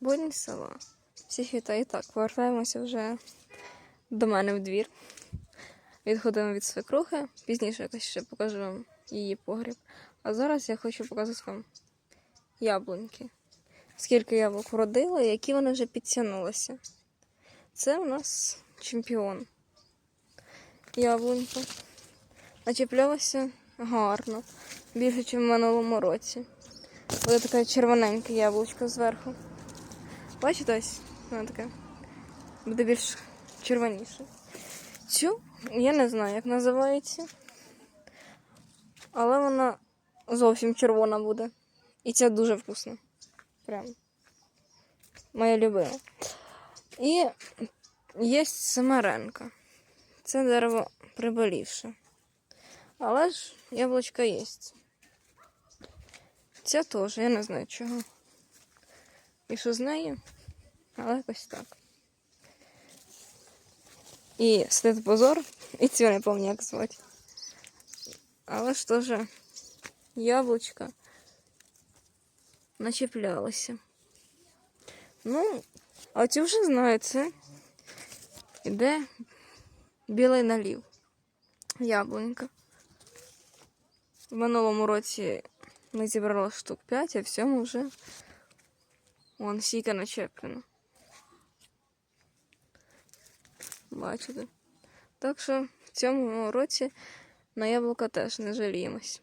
Будні села. Всіх вітаю. Так, повертаємося вже до мене в двір. Відходимо від свекрухи. Пізніше якось ще покажу вам її погріб. А зараз я хочу показати вам яблуньки. Скільки яблук вродило, і які вони вже підтягнулися. Це у нас чемпіон. Яблунька. Начіплялася гарно. Більше, ніж в минулому році. Буде таке червоненьке яблучко зверху. Бачите ось? Воно таке. Буде більш червоніше. Цю я не знаю, як називається. Але вона зовсім червона буде. І ця дуже вкусна. Прям. Моя любима. І є семеренка. Це дерево приболівше. Але ж яблучко є. Ця теж, я не знаю чого. І що з нею, але якось так. І слід позор, і цю не пам'ятаю, як звати. Але ж теж яблучко начіплялося. Ну, а цю вже знаю, це іде білий налів. Яблунька. В минулому році ми зібрали штук 5, а в цьому вже вон сіка начеплена. Бачите? Так що в цьому році на яблука теж не жаліємось.